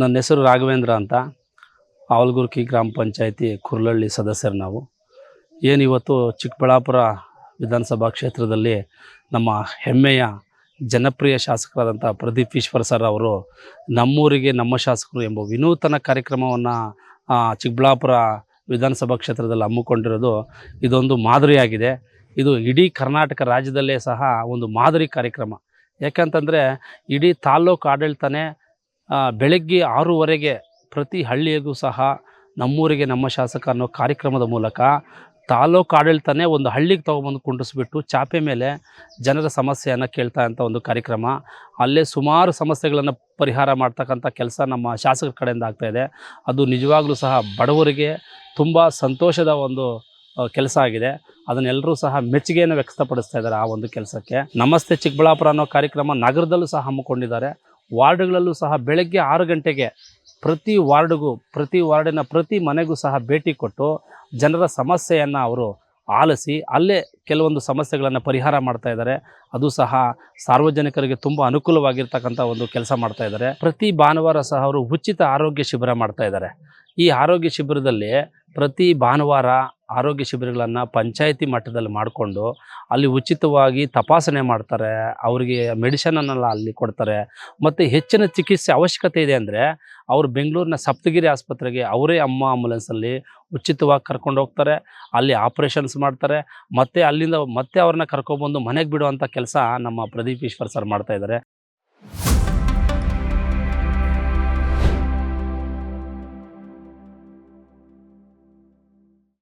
ನನ್ನ ಹೆಸರು ರಾಘವೇಂದ್ರ ಅಂತ. ಆವಲ್ಗುರ್ಕಿ ಗ್ರಾಮ ಪಂಚಾಯತಿ ಕುರ್ಲಳ್ಳಿ ಸದಸ್ಯರು ನಾವು. ಏನು ಇವತ್ತು ಚಿಕ್ಕಬಳ್ಳಾಪುರ ವಿಧಾನಸಭಾ ಕ್ಷೇತ್ರದಲ್ಲಿ ನಮ್ಮ ಹೆಮ್ಮೆಯ ಜನಪ್ರಿಯ ಶಾಸಕರಾದಂಥ ಪ್ರದೀಪ್ ಈಶ್ವರ್ ಸರ್ ಅವರು ನಮ್ಮೂರಿಗೆ ನಮ್ಮ ಶಾಸಕರು ಎಂಬ ವಿನೂತನ ಕಾರ್ಯಕ್ರಮವನ್ನು ಚಿಕ್ಕಬಳ್ಳಾಪುರ ವಿಧಾನಸಭಾ ಕ್ಷೇತ್ರದಲ್ಲಿ ಹಮ್ಮಿಕೊಂಡಿರೋದು ಇದೊಂದು ಮಾದರಿಯಾಗಿದೆ. ಇದು ಇಡೀ ಕರ್ನಾಟಕ ರಾಜ್ಯದಲ್ಲೇ ಸಹ ಒಂದು ಮಾದರಿ ಕಾರ್ಯಕ್ರಮ. ಯಾಕಂತಂದರೆ ಇಡೀ ತಾಲ್ಲೂಕು ಆಡಳಿತನೇ ಬೆಳಗ್ಗೆ ಆರೂವರೆಗೆ ಪ್ರತಿ ಹಳ್ಳಿಯಲ್ಲೂ ಸಹ ನಮ್ಮೂರಿಗೆ ನಮ್ಮ ಶಾಸಕ ಅನ್ನೋ ಕಾರ್ಯಕ್ರಮದ ಮೂಲಕ ತಾಲೂಕು ಆಡಳಿತನೇ ಒಂದು ಹಳ್ಳಿಗೆ ತೊಗೊಬಂದು ಕುಂಡಿಸ್ಬಿಟ್ಟು ಚಾಪೆ ಮೇಲೆ ಜನರ ಸಮಸ್ಯೆಯನ್ನು ಕೇಳ್ತಾ ಅಂತ ಒಂದು ಕಾರ್ಯಕ್ರಮ. ಅಲ್ಲೇ ಸುಮಾರು ಸಮಸ್ಯೆಗಳನ್ನು ಪರಿಹಾರ ಮಾಡ್ತಕ್ಕಂಥ ಕೆಲಸ ನಮ್ಮ ಶಾಸಕರ ಕಡೆಯಿಂದ ಆಗ್ತಾಯಿದೆ ಅದು ನಿಜವಾಗ್ಲೂ ಸಹ ಬಡವರಿಗೆ ತುಂಬ ಸಂತೋಷದ ಒಂದು ಕೆಲಸ ಆಗಿದೆ. ಅದನ್ನೆಲ್ಲರೂ ಸಹ ಮೆಚ್ಚುಗೆಯನ್ನು ವ್ಯಕ್ತಪಡಿಸ್ತಾ ಇದ್ದಾರೆ ಆ ಒಂದು ಕೆಲಸಕ್ಕೆ. ನಮಸ್ತೆ ಚಿಕ್ಕಬಳ್ಳಾಪುರ ಅನ್ನೋ ಕಾರ್ಯಕ್ರಮ ನಗರದಲ್ಲೂ ಸಹ ಹಮ್ಮಿಕೊಂಡಿದ್ದಾರೆ. ವಾರ್ಡ್ಗಳಲ್ಲೂ ಸಹ ಬೆಳಗ್ಗೆ ಆರು ಗಂಟೆಗೆ ಪ್ರತಿ ವಾರ್ಡ್ಗೂ, ಪ್ರತಿ ವಾರ್ಡಿನ ಪ್ರತಿ ಮನೆಗೂ ಸಹ ಭೇಟಿ ಕೊಟ್ಟು ಜನರ ಸಮಸ್ಯೆಯನ್ನು ಅವರು ಆಲಿಸಿ ಅಲ್ಲೇ ಕೆಲವೊಂದು ಸಮಸ್ಯೆಗಳನ್ನು ಪರಿಹಾರ ಮಾಡ್ತಾ ಅದು ಸಹ ಸಾರ್ವಜನಿಕರಿಗೆ ತುಂಬ ಅನುಕೂಲವಾಗಿರ್ತಕ್ಕಂಥ ಒಂದು ಕೆಲಸ ಮಾಡ್ತಾ ಪ್ರತಿ ಭಾನುವಾರ ಸಹ ಅವರು ಉಚಿತ ಆರೋಗ್ಯ ಶಿಬಿರ ಮಾಡ್ತಾ ಈ ಆರೋಗ್ಯ ಶಿಬಿರದಲ್ಲಿ ಪ್ರತಿ ಭಾನುವಾರ ಆರೋಗ್ಯ ಶಿಬಿರಗಳನ್ನು ಪಂಚಾಯಿತಿ ಮಟ್ಟದಲ್ಲಿ ಮಾಡಿಕೊಂಡು ಅಲ್ಲಿ ಉಚಿತವಾಗಿ ತಪಾಸಣೆ ಮಾಡ್ತಾರೆ, ಅವರಿಗೆ ಮೆಡಿಷನನ್ನೆಲ್ಲ ಅಲ್ಲಿ ಕೊಡ್ತಾರೆ. ಮತ್ತು ಹೆಚ್ಚಿನ ಚಿಕಿತ್ಸೆ ಅವಶ್ಯಕತೆ ಇದೆ ಅಂದರೆ ಅವರು ಬೆಂಗಳೂರಿನ ಸಪ್ತಗಿರಿ ಆಸ್ಪತ್ರೆಗೆ ಅವರೇ ಅಮ್ಮ ಆಂಬುಲೆನ್ಸಲ್ಲಿ ಉಚಿತವಾಗಿ ಕರ್ಕೊಂಡು ಹೋಗ್ತಾರೆ, ಅಲ್ಲಿ ಆಪ್ರೇಷನ್ಸ್ ಮಾಡ್ತಾರೆ, ಮತ್ತು ಅಲ್ಲಿಂದ ಮತ್ತೆ ಅವ್ರನ್ನ ಕರ್ಕೊಬಂದು ಮನೆಗೆ ಬಿಡುವಂಥ ಕೆಲಸ ನಮ್ಮ ಪ್ರದೀಪ್ ಈಶ್ವರ್ ಸರ್ ಮಾಡ್ತಾ ಇದ್ದಾರೆ.